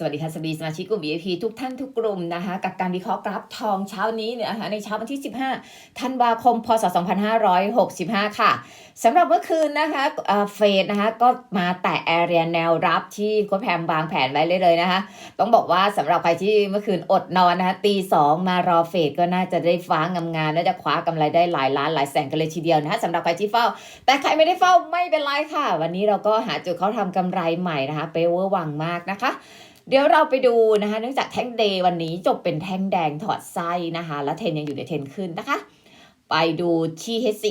สวัสดีค่ะสวัสดีสมาชิกกลุ่ม VIP ทุกท่านทุกกลุ่มนะคะ กับการวิเคราะห์กราฟทองเช้านี้เนี่ยนะคะในเช้าวันที่ 15 ธันวาคม พศ 2565 ค่ะสำหรับเมื่อคืนนะคะเฟดนะคะก็มาแตะแอเรียแนวรับที่โค้ชแพมวางแผนไว้เลยเลยนะคะ ต้องบอกว่าสำหรับใครที่เมื่อคืนอดนอนนะคะตีสองมารอเฟดก็น่าจะได้ฟ้างามงานน่าจะคว้ากำไรได้หลายล้านหลายแสนกันเลยทีเดียวนะคะสำหรับใครที่เฝ้า แต่ใครไม่ได้เฝ้าไม่เป็นไรค่ะ วันนี้เราก็หาจุดเขาทำกำไรใหม่นะคะเปเวอร์วังมากนะคะเดี๋ยวเราไปดูนะคะ เนื่องจากแท่งเดย์วันนี้จบเป็นแท่งแดงถอดไส้นะคะ แล้วเทรนยังอยู่ในเทรนขึ้นนะคะ ไปดูที่ H4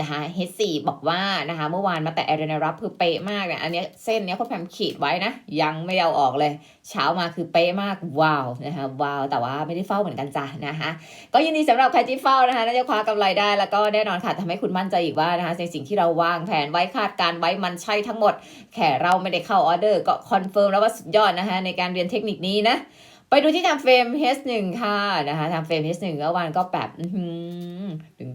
นะคะ H4 บอกว่านะคะเมื่อวานมาแต่แอเรนรับคือเป๊ะมากเนี่ยอันนี้เส้นเนี้ยเขาแพมขีดไว้นะ ยังไม่เอาออกเลย เช้ามาคือเป๊ะมากว้าวนะคะว้าว แต่ว่าไม่ได้เฝ้าเหมือนกันจ้ะนะคะก็ยินดีสำหรับใครที่เฝ้านะคะน่าจะคว้ากำไรได้แล้วก็แน่นอนค่ะทำให้คุณมั่นใจอีกว่านะคะในสิ่งที่เราวางแผนไว้คาดการไว้มันใช่ทั้งหมด แค่เราไม่ได้เข้าออเดอร์ก็คอนเฟิร์มแล้วว่าสุดยอดนะคะในการเรียนเทคนิคนี้นะไปดูที่ทำเฟรม H1 ค่ะนะคะทำเฟรม H1 เมื่อวานก็แบบหือดึง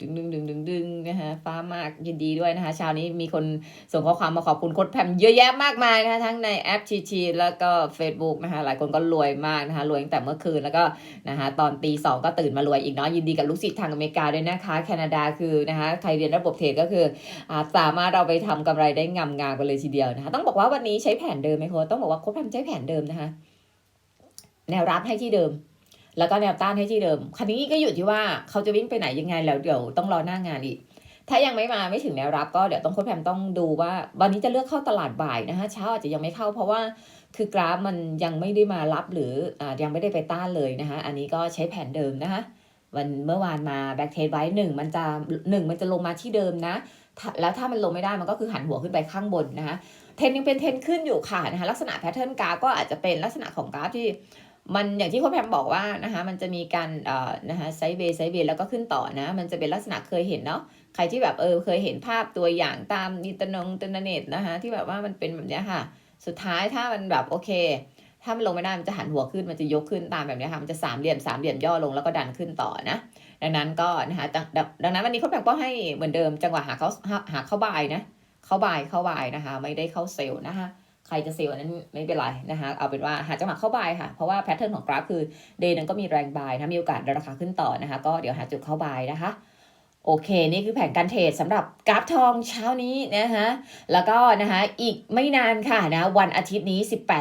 นะคะ ฟ้ามากยินดีด้วยนะคะเช้านี้มีคนส่งข้อความมาขอบคุณโค้ดแพมเยอะแยะมากมายนะคะทั้งในแอปชีชีแล้วก็ Facebook นะคะหลายคนก็รวยมากนะคะรวยตั้งแต่เมื่อคืนแล้วก็นะคะตอนตีสองก็ตื่นมารวยอีกเนาะยินดีกับลูกศิษย์ทางอเมริกาด้วยนะคะ แคนาดาคือนะคะใครเรียนระบบเทรดก็คือสามารถเราไปทำกำไรได้งามงามๆกันเลยทีเดียวนะคะต้องบอกว่าวันนี้ใช้แผนเดิมไหมโค้ดต้องบอกว่าโค้ดแพมใช้แผนเดิมนะคะแนวรับให้ที่เดิมแล้วก็แนวต้านให้ที่เดิม คันนี้ก็อยู่ที่ว่าเขาจะวิ่งไปไหนยังไงแล้วเดี๋ยวต้องรอหน้างานอีก ถ้ายังไม่มาไม่ถึงแนวรับก็เดี๋ยวต้องค้ชแพมต้องดูว่า วันนี้จะเลือกเข้าตลาดบ่ายนะคะเช้าอาจจะยังไม่เข้าเพราะว่าคือกราฟมันยังไม่ได้มารับหรืออยังไม่ได้ไปต้านเลยนะคะอันนี้ก็ใช้แผนเดิมนะคะวันเมื่อวานมาแบ็กเทสไว้หนึ่งมันจะหนึ่งมันจะลงมาที่เดิมนะ แล้วถ้ามันลงไม่ได้มันก็คือหันหัวขึ้นไปข้างบนนะคะเทนยังเป็นเทนขึ้นอยู่ค่ะนะคะลักษณะแพทเทิร์นกราฟก็อาจจะเป็นลักษณะของกราฟที่มันอย่างที่ค้ชแพมบอกว่านะคะมันจะมีการเอ่อนะคะไซเวย์ไซเวย์แล้วก็ขึ้นต่อนะ มันจะเป็นลักษณะเคยเห็นเนาะ ครที่แบบเออเคยเห็นภาพตัวอย่างตามอินเตอร์นงอินเตอร์เน็ตนะคะที่แบบว่ามันเป็นแบบนี้ค่ะ สุดท้ายถ้ามันแบบโอเค ถ้ามันลงไม่ได้มันจะหันหัวขึ้นมันจะยกขึ้นตามแบบนี้ค่ะมันจะสามเหลี่ยมสามเหลี่ยมย่อลงแล้วก็ดันขึ้นต่อนะ ดังนั้นก็นะคะดังดังนั้นวันนี้โค้ชแพมก็ให้เหมือนเดิมจังหวะหาเขาหาหาเข้าบายนะเข้าบายเข้าบายนะคะ ไม่ได้เข้าเซลล์นะคะใครจะเซลล์นนั้นไม่เป็นไรนะคะเอาเป็นว่าหาจังหวะเข้าบายค่ะ เพราะว่าแพทเทิร์นของกราฟคือเดย์นั้นก็มีแรงบายนะมีโอกาสราคาขึ้นต่อนะคะ ก็เดี๋ยวหาจุดเข้าบายนะคะ โอเค นี่คือแผนการเทรดสำหรับกราฟทองเช้านี้นะคะแล้วก็นะคะอีกไม่นานค่ะนะวันอาทิตย์นี้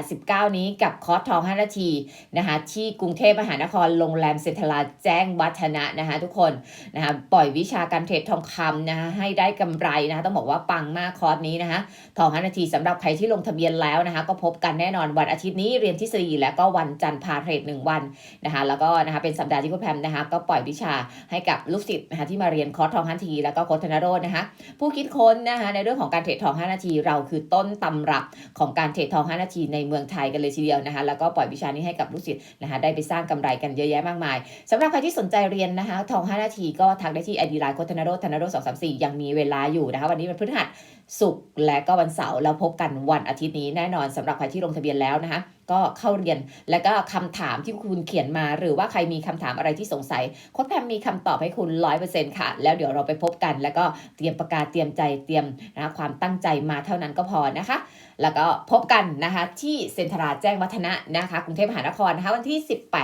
18-19 นี้กับคอร์สทอง 5 นาทีนะคะที่กรุงเทพมหานครโรงแรมเซ็นทรัลแจ้งวัฒนะนะคะทุกคนนะคะปล่อยวิชาการเทรดทองคำนะคะให้ได้กำไรนะคะต้องบอกว่าปังมากคอร์สนี้นะคะทอง 5 นาทีสำหรับใครที่ลงทะเบียนแล้วนะคะก็พบกันแน่นอนวันอาทิตย์นี้เรียนทฤษฎีและก็วันจันทร์พาเทรด1วันนะคะแล้วก็นะคะเป็นสัปดาห์ที่คุณแพมนะคะก็ปล่อยวิชาให้กับลูกศิษย์นะคะที่มาเรียนคอร์สทอง5นาที แล้วก็โค้ชธนโรจน์นะคะ ผู้คิดค้นนะคะในเรื่องของการเทรดทอง 5 นาที เราคือต้นตำรับของการเทรดทอง 5 นาทีในเมืองไทยกันเลยทีเดียวนะคะ แล้วก็ปล่อยวิชานี้ให้กับลูกศิษย์นะคะได้ไปสร้างกำไรกันเยอะแยะมากมายสำหรับใครที่สนใจเรียนนะคะทอง 5 นาทีก็ทักได้ที่ไอดีไลน์โค้ชธนโรจน์ธนโรจน์234ยังมีเวลาอยู่นะคะ วันนี้วันพฤหัสศุกร์และก็วันเสาร์แล้วพบกันวันอาทิตย์นี้แน่นอนสำหรับใครที่ลงทะเบียนแล้วนะคะ ก็เข้าเรียน แล้วก็คำถามที่คุณเขียนมา หรือว่าใครมีคำถามอะไรที่สงสัยโค้ชแพมมีคำตอบให้คุณร้อยเปอร์เซ็นต์ค่ะ แล้วเดี๋ยวเราไปพบกัน แล้วก็เตรียมประกาศเตรียมใจเตรียมนะความตั้งใจมาเท่านั้นก็พอนะคะ แล้วก็พบกันนะคะที่เซ็นทรัลแจ้งวัฒนะนะคะกรุงเทพมหานครนะคะวันที่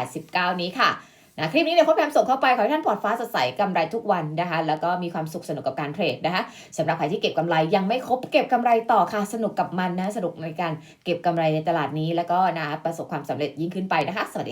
18-19 นี้ค่ะ นะคลิปนี้เดี๋ยวโค้ชแพมส่งเข้าไปขอให้ท่านปลอดฟ้าสดใสกำไรทุกวันนะคะแล้วก็มีความสุขสนุกกับการเทรดนะคะสำหรับใครที่เก็บกำไรยังไม่ครบเก็บกำไรต่อค่ะสนุกกับมันนะสนุกในการเก็บกำไรในตลาดนี้ แล้วก็นะประสบความสำเร็จยิ่งขึ้นไปนะคะสวัสดี